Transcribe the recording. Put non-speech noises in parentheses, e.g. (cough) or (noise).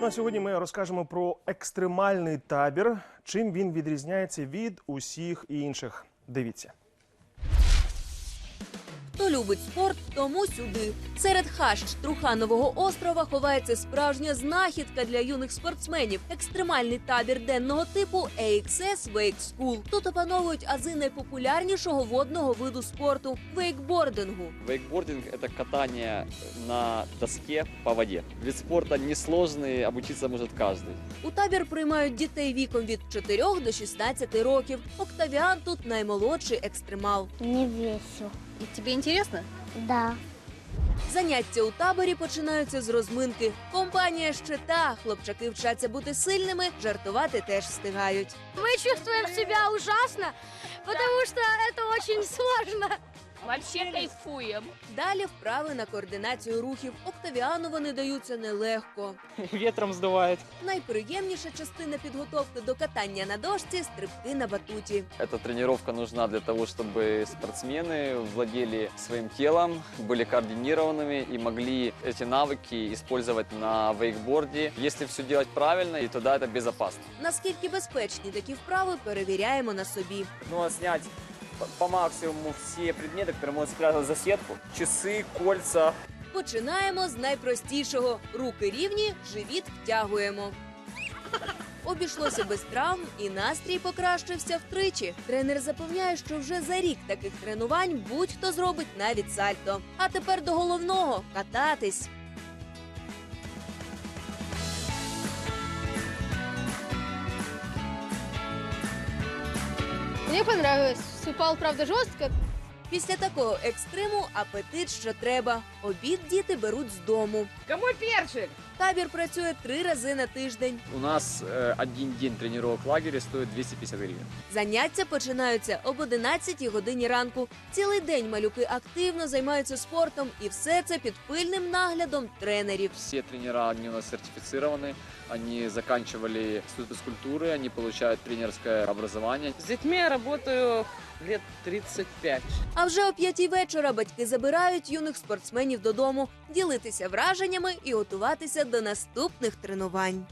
Ну а сьогодні ми розкажемо про екстремальний табір. Чим він відрізняється від усіх інших. Дивіться. Хто любить спорт, тому сюди. Серед хащ Труханового острова ховається справжня знахідка для юних спортсменів. Екстремальний табір денного типу AXS Wake School. Тут опановують ази найпопулярнішого водного виду спорту вейкбордингу. Вейкбординг – это катание на доске по воде. Вид спорта несложный, обучиться может каждый. У табір приймають дітей віком від 4 до 16 років. Октавіан тут наймолодший екстремал. Не весело. Тебе Интересно? Да. Заняття у таборі починаються з розминки. Компанія ще та. Хлопчаки вчаться бути сильними, жартувати теж встигають. Ми чувствуємо себе ужасно, тому що це дуже сложно. Вообще кайфуем. Далі вправи на координацію рухів. Октавіану вони даються нелегко. (laughs) ветром сдувает. Найприємніша частина підготовки до катання на дошці стрибки на батуті. Эта тренировка нужна для того, чтобы спортсмены владели своим телом, были координированными и могли эти навыки использовать на вейкборде. Если все делать правильно, и тогда это безопасно. Наскільки безпечні такі вправи перевіряємо на собі. нужно снять по- по максимуму все предметы, которые могут спрятать за сетку. Часы, кольца. Починаємо з найпростішого: руки рівні, живіт втягуємо. Обійшлося без травм і настрій покращився втричі. Тренер запевняє, що вже за рік таких тренувань будь-хто зробить навіть сальто. А тепер до головного кататись. Мне понравилось. Упал, правда, жестко. Після такого екстриму апетит що треба. Обід діти беруть з дому. Кому перчик? Табір працює три рази на тиждень. У нас э, один день тренировок в лагере стоит 250 гривен. Заняття починаються об 11 годині ранку. Цілий день малюки активно займаються спортом, і все це під пильним наглядом тренерів. Все тренера, они у нас сертифицированы, они заканчивали институт физкультуры, они получают тренерское образование. С детьми я работаю лет 35. А вже о п'ятій вечора батьки забирають юних спортсменів додому, ділитися враженнями і готуватися до наступних тренувань.